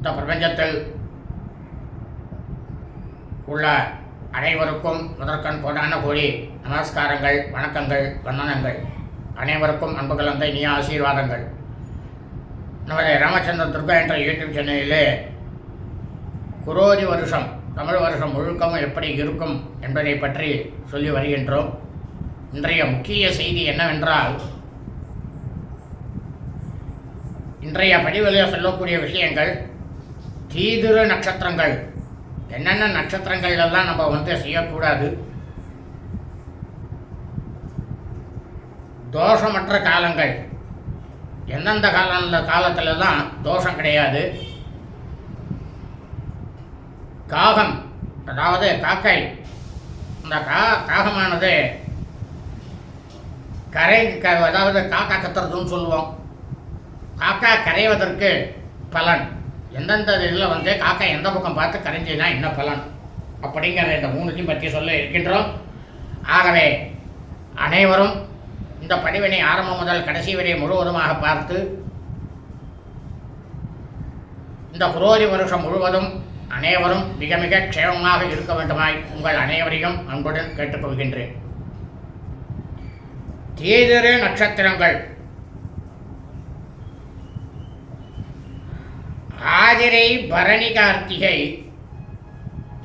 இந்த பிரபஞ்சத்தில் உள்ள அனைவருக்கும் முதற்கண் கோடான கோடி நமஸ்காரங்கள் வணக்கங்கள் வந்தனங்கள். அனைவருக்கும் அன்பு கலந்த இனிய ஆசீர்வாதங்கள். நமது ராமச்சந்திரன் துர்கா என்ற யூடியூப் சேனலிலே குரோதி வருஷம் தமிழ் வருஷம் முழுக்கவும் எப்படி இருக்கும் என்பதை பற்றி சொல்லி வருகின்றோம். இன்றைய முக்கிய செய்தி என்னவென்றால் இன்றைய பதிவிலே சொல்லக்கூடிய விஷயங்கள் தீதுர நட்சத்திரங்கள். என்னென்ன நட்சத்திரங்கள் எல்லாம் நம்ம வந்து செய்யக்கூடாது? தோஷமற்ற காலங்கள். எந்தெந்த கால காலத்துல தான் தோஷம் கிடையாது. காகம் அதாவது காக்கை. இந்த கா காகமானது கரை க அதாவது காக்கா கத்துறதுன்னு சொல்லுவோம். காக்கா கரைவதற்கு பலன். எந்தெந்த இதில் வந்து காக்கா எந்த பக்கம் பார்த்து கரைஞ்சினா என்ன பலன்? அப்படிங்கிற இந்த மூணுத்தையும் பற்றி சொல்ல இருக்கின்றோம். ஆகவே அனைவரும் இந்த பதிவினை ஆரம்பம் முதல் கடைசி வரை முழுவதுமாக பார்த்து இந்த புரோதி வருஷம் முழுவதும் அனைவரும் மிக மிக க்ஷேமமாக இருக்க வேண்டுமாய் உங்கள் அனைவரையும் அன்புடன் கேட்டுக்கொள்கின்றேன். தீதிரு நட்சத்திரங்கள். ஆதிரை பரணி கார்த்திகை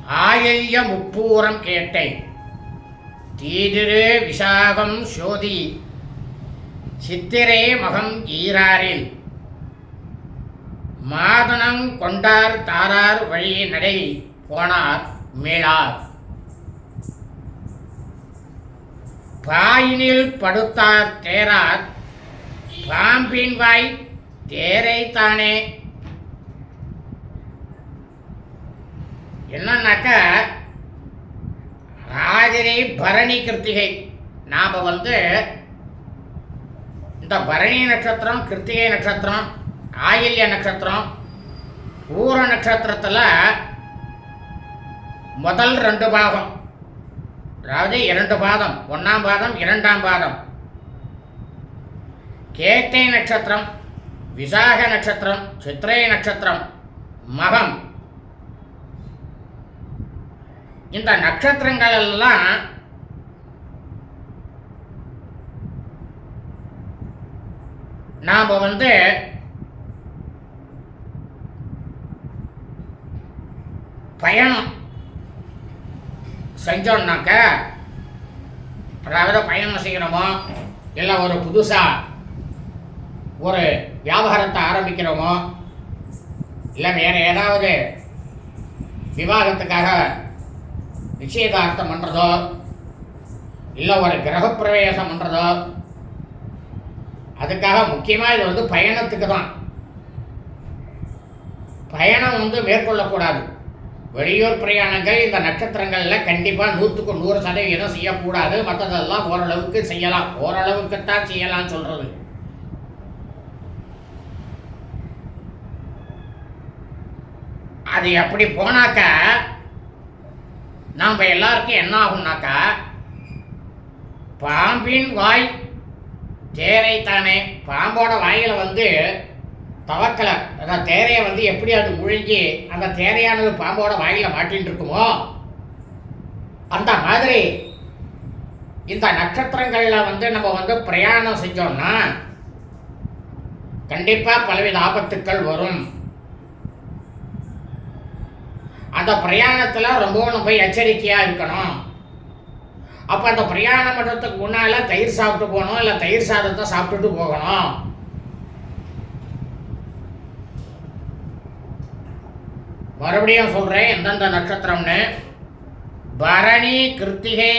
ஆயல்ய முப்பூரம் கேட்டை தீதிரு விசாகம் சோதி சித்திரை மகம் ஈராரில். மாதனம் கொண்டார் தாரார் வழி நடை போனார் மீளார் பாயினில் படுத்தார் தேரார் பாம்பின் வாய் தேரை தானே என்னன்னாக்கா ராஜரை பரணி கிருத்திகை. நாம் வந்து இந்த பரணி நட்சத்திரம் கிருத்திகை நட்சத்திரம் ஆயில்ய நட்சத்திரம் ஊர நட்சத்திரத்தில் முதல் ரெண்டு பாகம். அதாவது இரண்டு பாதம் ஒன்றாம் பாதம் இரண்டாம் பாதம். கேத்தை நட்சத்திரம் விசாக நட்சத்திரம் சித்திரை நட்சத்திரம் மகம். இந்த நட்சத்திரங்கள் எல்லாம் நாம் வந்து பயணம் செஞ்சோம்னாக்க அதாவது பயணம் செய்கிறோமோ இல்லை ஒரு புதுசாக ஒரு வியாபாரத்தை ஆரம்பிக்கிறோமோ இல்லை வேறு ஏதாவது விவாகத்துக்காக நிச்சயதார்த்தம் பண்ணுறதோ இல்லை ஒரு கிரகப்பிரவேசம் பண்ணுறதோ அதுக்காக முக்கியமாக இது வந்து பயணத்துக்கு தான். பயணம் வந்து மேற்கொள்ளக்கூடாது. வெளியூர் பிரயாணங்கள் இந்த நட்சத்திரங்களில் கண்டிப்பாக நூற்றுக்கு நூறு சதவீதம் செய்யக்கூடாது. மற்றதெல்லாம் ஓரளவுக்கு செய்யலாம். ஓரளவுக்கு தான் செய்யலாம்னு சொல்கிறது அது அப்படி போனாக்கா நாம் எல்லாருக்கும் என்ன ஆகும்னாக்கா பாம்பின் வாய் தேரை தானே பாம்போட வாயில் வந்து தவக்கலை. அந்த தேரையை வந்து எப்படி அது முழுங்கி அந்த தேரையானது பாம்போட வாயில மாட்டின்னு இருக்குமோ அந்த மாதிரி இந்த நட்சத்திரங்களில் வந்து நம்ம வந்து பிரயாணம் செஞ்சோம்னா கண்டிப்பாக பலவித ஆபத்துக்கள் வரும். அந்த பிரயாணத்தில் ரொம்பவும் போய் எச்சரிக்கையாக இருக்கணும். அப்போ அந்த பிரயாணம் பண்ணுறதுக்கு முன்னால் தயிர் சாப்பிட்டு போகணும் இல்லை தயிர் சாதத்தை சாப்பிட்டுட்டு போகணும். மறுபடியும் சொல்கிறேன் எந்தெந்த நட்சத்திரம்னு. பரணி கிருத்திகை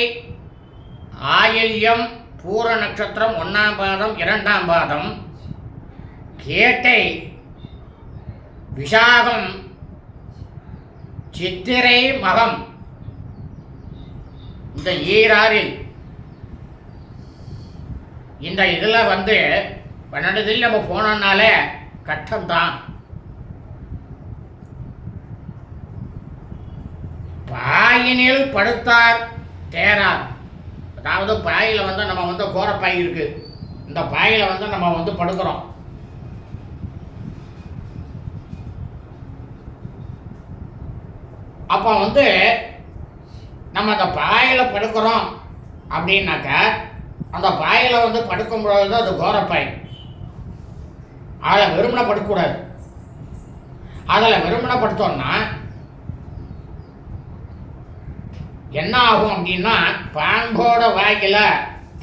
ஆயில்யம் பூர நட்சத்திரம் ஒன்றாம் பாதம் இரண்டாம் பாதம். கேட்டை விசாகம் சித்திரை மகம். இந்த ஈராறில் இந்த இதில் வந்து பன்னெண்டு இதில் நம்ம போனோம்னாலே கஷ்டம் தான் பாயினில் படுத்தார் தேரார். அதாவது பாயில் வந்து நம்ம வந்து கோரப்பாய் இருக்கு. இந்த பாயில் வந்து நம்ம வந்து படுக்கிறோம். அப்போ வந்து நம்ம அந்த பாயில் படுக்கிறோம் அப்படின்னாக்கா அந்த பாயில் வந்து படுக்கும் பொழுது அது கோரப்பாய் அதில் வெறுமனை படுக்கக்கூடாது. அதில் வெறுமனை படுத்தோம்னா என்ன ஆகும் அப்படின்னா பாம்போட வாயில்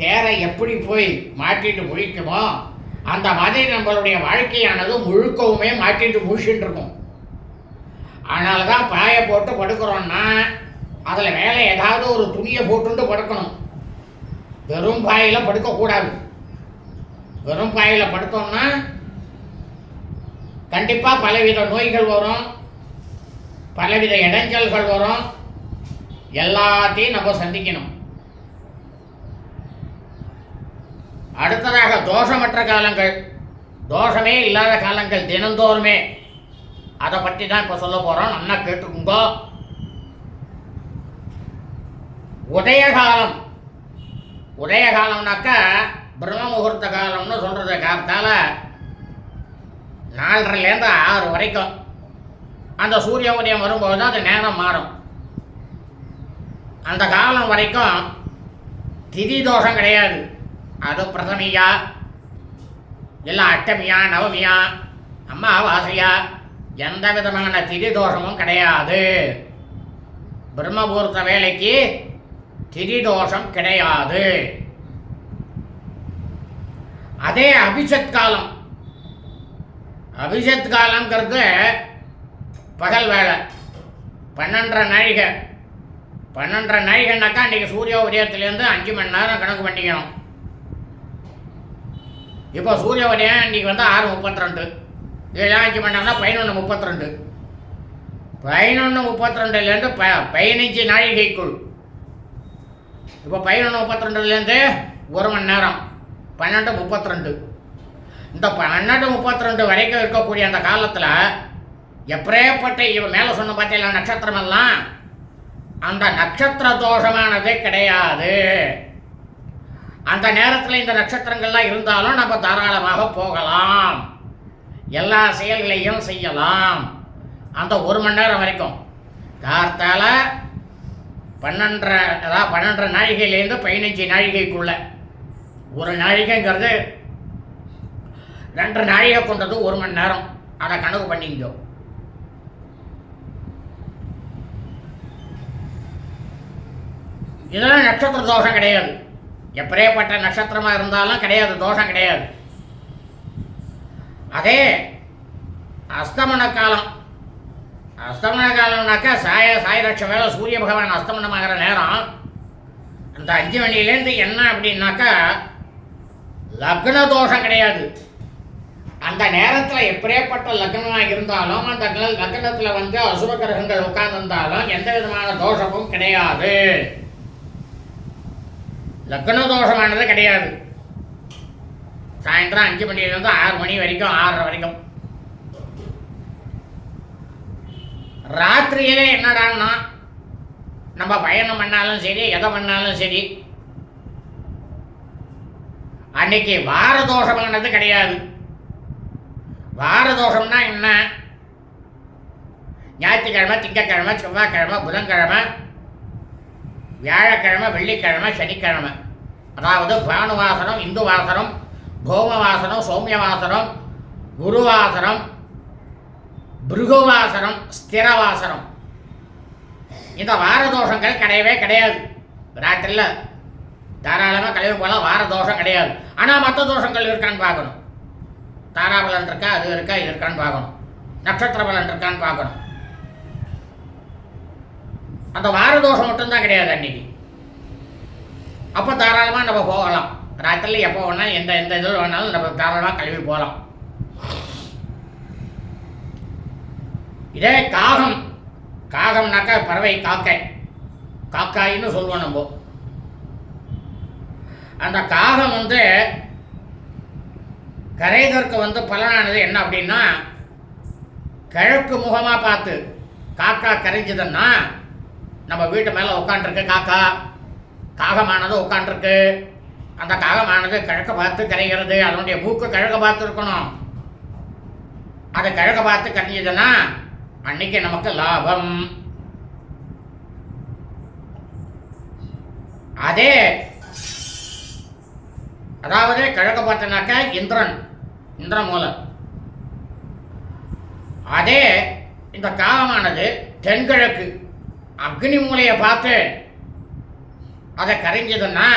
தேரை எப்படி போய் மாட்டிட்டு முழிக்குமோ அந்த மாதிரி நம்மளுடைய வாழ்க்கையானது முழுக்கவுமே மாட்டிட்டு முழிச்சுட்டு இருக்கும். அதனால தான் பாயை போட்டு படுக்கிறோன்னா அதில் மேலே ஏதாவது ஒரு துணியை போட்டுண்டு படுக்கணும். வெறும் பாயில் படுக்கக்கூடாது. வெறும் பாயில் படுத்தோம்னா கண்டிப்பாக பலவித நோய்கள் வரும். பலவித இடைஞ்சல்கள் வரும். எல்லாத்தையும் நம்ம சந்திக்கணும். அடுத்ததாக தோஷமற்ற காலங்கள். தோஷமே இல்லாத காலங்கள் தினந்தோறுமே. அதை பற்றி தான் இப்போ சொல்ல போகிறோம் நல்லா கேட்டுக்குங்க. உதயகாலம். உதயகாலம்னாக்கா பிரம்ம முகூர்த்த காலம்னு சொல்கிறது காலத்தால் நாலரைலேருந்து ஆறு வரைக்கும் அந்த சூரிய உதயம் வரும்போது அது நேரம் மாறும். அந்த காலம் வரைக்கும் திதி தோஷம் கிடையாது. அது பிரதமியா இல்லை அஷ்டமியா நவமியா அம்மாவாசையா எந்த விதமான திதி தோஷமும் கிடையாது. பிரம்மபூர்த்த வேலைக்கு திதி தோஷம் கிடையாது. அதே அபிஷத் காலம். அபிஷத் காலங்கிறது பகல் வேலை பன்னெண்டரை நாழிகை. பன்னெண்டரை நாழிகைனாக்கா அன்றைக்கி சூரிய உதயத்துலேருந்து அஞ்சு மணி நேரம் கணக்கு பண்ணிக்கணும். இப்போ சூரிய உதயம் இன்றைக்கி வந்து ஆறு முப்பத்தி ரெண்டு இதெல்லாம் அஞ்சு மணி நேரம்னா பதினொன்று முப்பத்தி ரெண்டு பதினொன்று முப்பத்தி ரெண்டுலேருந்து ப பதினஞ்சு நாழிகைக்குள். இப்போ பதினொன்று முப்பத்தி ரெண்டுலேருந்து ஒரு மணி நேரம் பன்னெண்டு முப்பத்தி ரெண்டு இந்த பன்னெண்டு முப்பத்தி ரெண்டு வரைக்கும் இருக்கக்கூடிய அந்த காலத்தில் எப்படியேப்பட்ட இவன் மேலே சொன்ன பார்த்தீங்களா நட்சத்திரமெல்லாம் அந்த நட்சத்திர தோஷமானதே கிடையாது. அந்த நேரத்தில் இந்த நட்சத்திரங்கள்லாம் இருந்தாலும் நம்ம தாராளமாக போகலாம். எல்லா செயல்களையும் செய்யலாம். அந்த ஒரு மணி நேரம் வரைக்கும். கார்த்தால பன்னெண்டரை அதாவது பன்னெண்டரை நாழிகையிலேருந்து பதினஞ்சு நாழிகைக்குள்ள. ஒரு நாழிகைங்கிறது ரெண்டு நாழிகை கொண்டது ஒரு மணி நேரம். அதை கணக்கு பண்ணிக்கோ. இதெல்லாம் நட்சத்திர தோஷம் கிடையாது. எப்படியேப்பட்ட நட்சத்திரமாக இருந்தாலும் கிடையாது தோஷம் கிடையாது. அதே அஸ்தமன காலம் அஸ்தமன காலம்னாக்கா சாய சாயலட்சம் வேலை சூரிய பகவான் அஸ்தமனமாகிற நேரம். அந்த அஞ்சு மணிலேருந்து என்ன அப்படின்னாக்கா லக்ன தோஷம் கிடையாது. அந்த நேரத்தில் எப்படியேப்பட்ட லக்னமாக இருந்தாலும் அந்த லக்னத்தில் வந்து அசுப கிரகங்கள் உட்கார்ந்திருந்தாலும் எந்த விதமான தோஷமும் கிடையாது. லக்ன தோஷமானது கிடையாது. சாயந்தரம் அஞ்சு மணிலேருந்து ஆறு மணி வரைக்கும் ஆறரை வரைக்கும். ராத்திரியிலே என்னடான்னா நம்ம பயணம் பண்ணாலும் சரி எதை பண்ணாலும் சரி அன்னைக்கு வார கிடையாது. வார தோஷம்னா என்ன? ஞாயிற்றுக்கிழமை திங்கக்கிழமை செவ்வாய்க்கிழமை புதன்கிழமை வியாழக்கிழமை வெள்ளிக்கிழமை சனிக்கிழமை. அதாவது பானுவாசனம் இந்து வாசனம் சோம வாசனம் சோமிய வாசனம் குரு குருவாசனம் பிருகுவாசனம் ஸ்திரவாசனம். இந்த வார தோஷங்கள் கிடையவே கிடையாது. ராத்திரியில் தாராளமாக கழிவு போல வார தோஷம் கிடையாது. ஆனால் மற்ற தோஷங்கள் இருக்கான்னு பார்க்கணும். தாராபலன் இருக்கா அது இருக்கா இது இருக்கான்னு பார்க்கணும். நட்சத்திர பலன் இருக்கான்னு பார்க்கணும். அந்த வார தோஷம் மட்டும்தான் கிடையாது அன்னைக்கு. அப்போ தாராளமாக நம்ம போகலாம். ராத்திரியில் எப்போ வேணாலும் எந்த எந்த இதில் வேணாலும் நம்ம தாராளமாக கழுவி போகலாம் இதே காகம். காகம்னாக்கா பறவை காக்கை. காக்காயின்னு சொல்லுவோம் நம்ம. அந்த காகம் வந்து கரைதற்கு வந்து பலனானது என்ன அப்படின்னா கிழக்கு முகமாக பார்த்து காக்கா கரைஞ்சதுன்னா நம்ம வீட்டு மேலே உட்காண்ட்ருக்கு காக்கா. காகமானது உட்காண்ட்ருக்கு அந்த காகமானது கிழக்க பார்த்து கரைகிறது. அதனுடைய மூக்கு கிழக்க பார்த்து இருக்கணும் அது கிழக்க பார்த்து கரைஞ்சதுன்னா அன்னைக்கு நமக்கு லாபம். அதே அதாவது கிழக்க பார்த்தனாக்கா இந்திரன் இந்திரமூலம் அதே இந்த காலமானது தென்கிழக்கு. அக்னி மூலையை பார்த்து அதை கரைஞ்சதுன்னா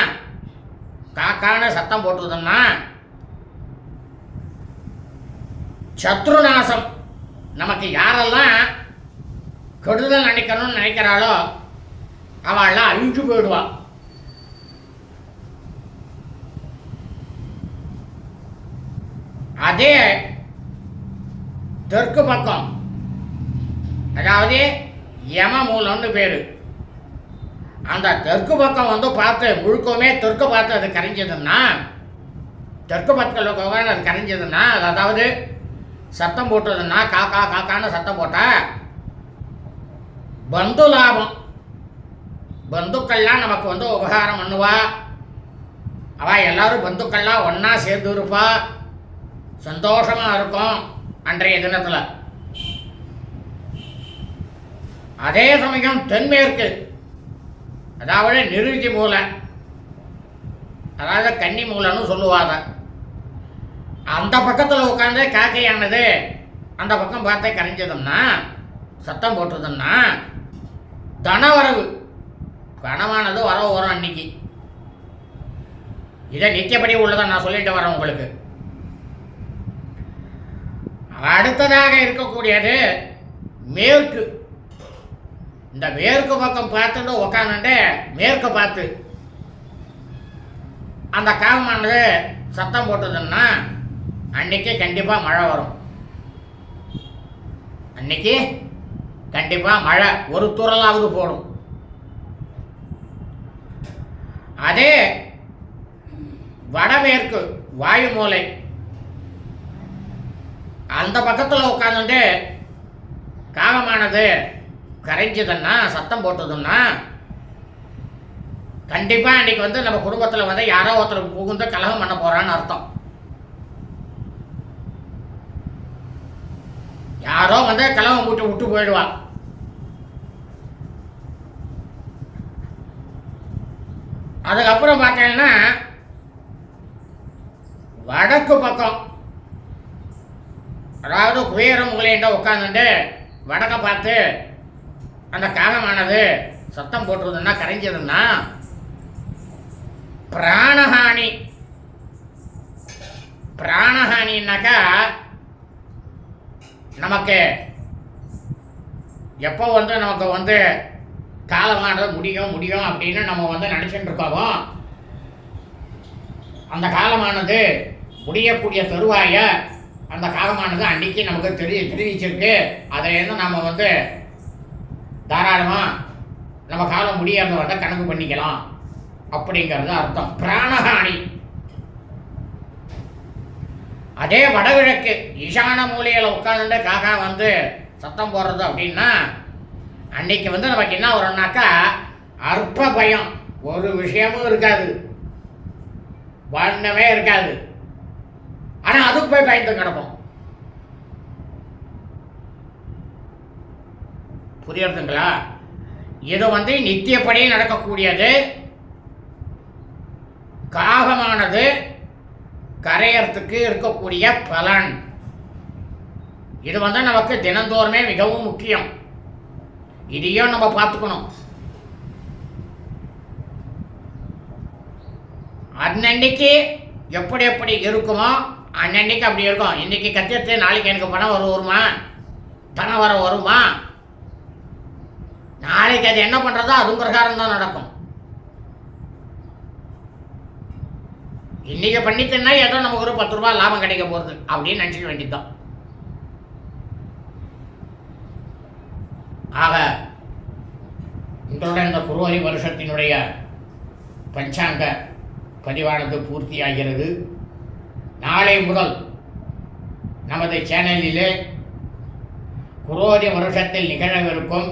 காக்கான சத்தம் போட்டுதுன்னா சத்ருநாசம். நமக்கு யாரெல்லாம் கெடுதல் நினைக்கணும்னு நினைக்கிறாளோ அவள்லாம் அழிஞ்சு போயிடுவாள் அதே தெற்கு பக்கம் அதாவது யமமூலம்னு பேர். அந்த தெற்கு பக்கம் வந்து பார்த்து முழுக்கமே தெற்கு பார்த்து அது கரைஞ்சதுன்னா தெற்கு பக்கத்தில் அது கரைஞ்சதுன்னா அது அதாவது சத்தம் போட்டதுன்னா காக்கா காக்கான்னு சத்தம் போட்டா பந்து லாபம். பந்துக்கள்லாம் நமக்கு வந்து உபகாரம் பண்ணுவா. அவள் எல்லாரும் பந்துக்கள்லாம் ஒன்றா சேர்ந்து இருப்பா. சந்தோஷமாக இருக்கும் அன்றைய தினத்தில். அதே சமயம் தென்மேற்கு. அதாவது நிருதி மூலை அதாவது கன்னி மூலைன்னு சொல்லுவாங்க. அந்த பக்கத்தில் உட்காந்து காக்கையானது அந்த பக்கம் பார்த்தே கரைஞ்சதுன்னா சத்தம் போட்டதுன்னா தனவரவு கனவானது வரவு வரும் அன்னைக்கு. இதை நித்தியப்படி உள்ளதை நான் சொல்லிட்டு வரேன் உங்களுக்கு. அடுத்ததாக இருக்கக்கூடியது மேற்கு. இந்த மேற்கு பக்கம் பார்த்துட்டு உக்காந்துட்டு மேற்கு பார்த்து. அந்த காமானது சத்தம் போட்டதுன்னா அன்னைக்கு கண்டிப்பாக மழை வரும். அன்னைக்கு கண்டிப்பாக மழை ஒரு துறலாவது போடும். அதே வடமேற்கு வாயு மூலை அந்த பக்கத்தில் உட்காந்துட்டு காகமானது கரைஞ்சதுன்னா சத்தம் போட்டதுன்னா கண்டிப்பாக அன்னைக்கு வந்து நம்ம குடும்பத்தில் வந்து யாரோ ஒருத்தர் புகுந்து கலகம் பண்ண போகிறான்னு அர்த்தம். யாரோ வந்து கலகம் விட்டு விட்டு போயிடுவா. அதுக்கப்புறம் பார்த்தீங்கன்னா வடக்கு பக்கம் அதாவது குயரம் முகலேண்ட உட்காந்துட்டு வடக்கை பார்த்து அந்த காலமானது சத்தம் போட்டுருதுன்னா கரைஞ்சதுன்னா பிராணஹானி. பிராணஹானின்னாக்கா நமக்கு எப்போ வந்து நமக்கு வந்து காலமானது முடியும் முடியும் அப்படின்னு நம்ம வந்து நினச்சிட்டு இருக்கோமோ அந்த காலமானது முடியக்கூடிய தருவாய அந்த காலமானது அன்னைக்கு நமக்கு தெரிய தெரிவிச்சிருக்கு. அதிலேருந்து நம்ம வந்து தாராளமாக நம்ம காலம் முடியாத வந்து கணக்கு பண்ணிக்கலாம் அப்படிங்கிறது அர்த்தம். பிராணஹானி. அதே வடகிழக்கு ஈசான மூலையில் உட்காந்துட்டு காக்கா வந்து சத்தம் போடுறது அப்படின்னா அன்னைக்கு வந்து நமக்கு என்ன வரும்னாக்கா அற்ப பயம். ஒரு விஷயமும் இருக்காது. வண்ணமே இருக்காது. ஆனால் அதுக்கு போய் பயந்து கிடப்போம். புரியுறதுங்களா? இது வந்து நித்தியப்படி நடக்கக்கூடியது காகமானது கரையறதுக்கு இருக்கக்கூடிய பலன். இது வந்து நமக்கு தினந்தோறுமே மிகவும் முக்கியம். இதையும் நம்ம பார்த்துக்கணும். அன்னன்னைக்கு எப்படி எப்படி இருக்குமோ அன்னன்னைக்கு அப்படி இருக்கும். இன்னைக்கு கத்தியத்து நாளைக்கு எனக்கு பணம் வரும் வருமா? பணம் வர வருமா? நாளைக்கு அது என்ன பண்ணுறதோ அதுவும் பிரகாரம் தான் நடக்கும். இன்னைக்கு பண்ணித்தன்னா ஏதோ நமக்கு ஒரு பத்து ரூபாய் லாபம் கிடைக்க போகிறது அப்படின்னு நினச்சிக்க வேண்டியதுதான். ஆக இன்றோட இந்த குருவரி வருஷத்தினுடைய பஞ்சாங்க பதிவானது பூர்த்தியாகிறது. நாளை முதல் நமது சேனலிலே குரோதி வருஷத்தில் நிகழவிருக்கும்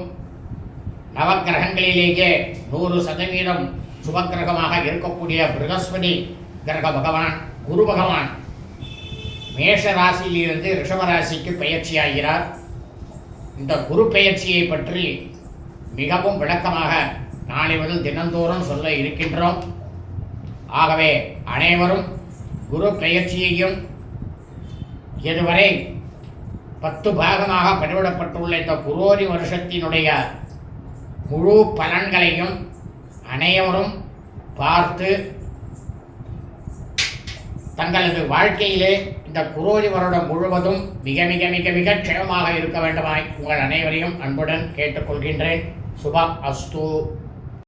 நவக்கிரகங்களிலேயே நூறு சதவீதம் சுபக்கிரகமாக இருக்கக்கூடிய பிருகஸ்பதி கிரக பகவான் குரு பகவான் மேஷ ராசியிலிருந்து ரிஷபராசிக்கு பயிற்சியாகிறார் இந்த குரு பெயர்ச்சியை பற்றி மிகவும் விளக்கமாக நாளை முதல் தினந்தோறும் சொல்ல இருக்கின்றோம். ஆகவே அனைவரும் குரு பெயர்ச்சியையும் இதுவரை பத்து பாகமாக பதிவிடப்பட்டுள்ள இந்த குரோரி வருஷத்தினுடைய முழு பலன்களையும் அனைவரும் பார்த்து தங்களது வாழ்க்கையிலே இந்த குரோதி வருடம் முழுவதும் மிக மிக மிக மிக க்ஷேமமாக இருக்க வேண்டுமாய் உங்கள் அனைவரையும் அன்புடன் கேட்டுக்கொள்கின்றேன். சுபா அஸ்து.